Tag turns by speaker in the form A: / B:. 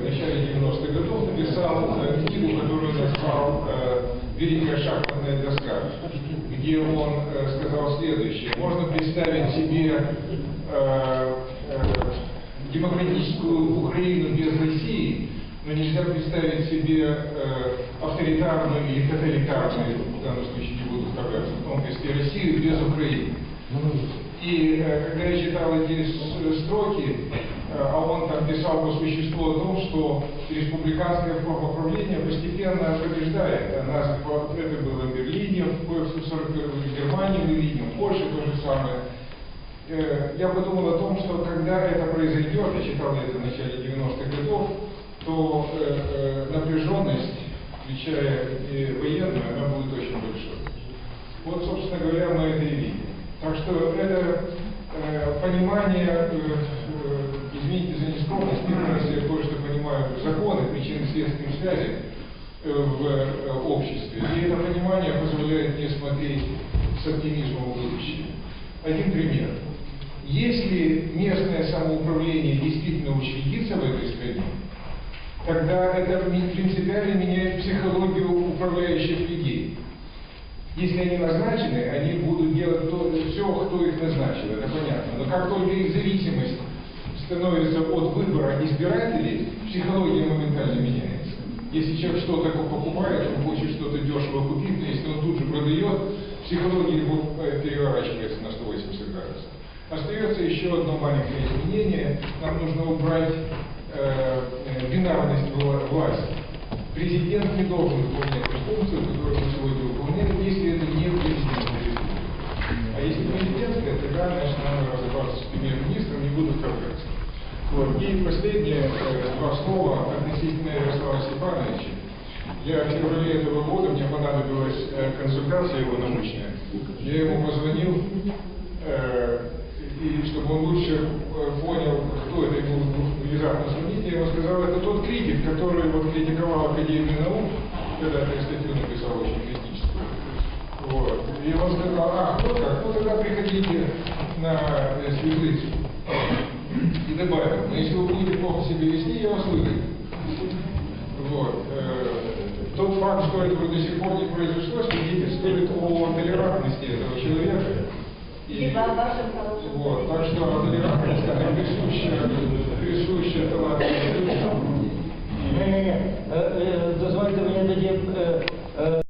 A: в начале 90-х годов написал э, книгу, которую назвал э, «Великая шахматная доска», где он э, сказал следующее. Можно представить себе демократическую Украину без России, но нельзя представить себе э, авторитарную или тоталитарную, в данном случае не буду вставляться в тонкости, Россию без Украины. И э, когда я читал эти строки, а он там писал по существу о том, что республиканская форма правления постепенно побеждает. Вот это было в Берлине, в 41 в Германии, в Берлине, в Польше то же самое. Э, Я подумал о том, что когда это произойдет, я читал это в начале 90-х годов, то э, э, напряженность, включая и военную, она будет очень большой. Вот, собственно говоря, мы это и видим. Так что это э, понимание, э, э, извините за нескромность, первый раз я кое-что понимаю законы, причины следственных связей э, в э, обществе. И это понимание позволяет мне смотреть с оптимизмом в будущее. Один пример. Если местное самоуправление действительно учредится в этой стране, тогда это принципиально меняет психологию управляющих людей. Если они назначены, они будут делать то, все, кто их назначил, это понятно. Но как только их зависимость становится от выбора избирателей, психология моментально меняется. Если человек что-то покупает, он хочет что-то дешево купить, но если он тут же продает, психология его э, переворачивается на 180 градусов. Остается еще одно маленькое изменение. Нам нужно убрать э, э, бинарность вла- власти. Президент не должен выполнять функцию, которую он сегодня выполняет, если это не президентская республика. А если президентская, тогда, значит, надо разобраться с премьер-министром, не буду вторгаться. Вот. И последнее, э, два слова относительно Ярослава Степановича. Я в феврале этого года, мне понадобилась э, консультация его научная. Я ему позвонил, э, и чтобы он лучше э, понял, кто это ему внезапно звонит, я ему сказал, это тот критик, который вот критиковал Академию наук, когда-то я статью написал очень критическую. Вот. И он сказал, ах, вот как, ну тогда приходите на э, светлицу И добавил, но если вы будете плохо себя вести, я вас выгоню. Вот. Э, Тот факт, что этого до сих пор не произошло, свидетельствует о толерантности этого человека. И-
B: Либо о вашем хорошем
A: Вот, так что толерантность, она присуща, присуща талантливым людям.
C: Ні-ні-ні, е, е, дозвольте мені тоді е, е,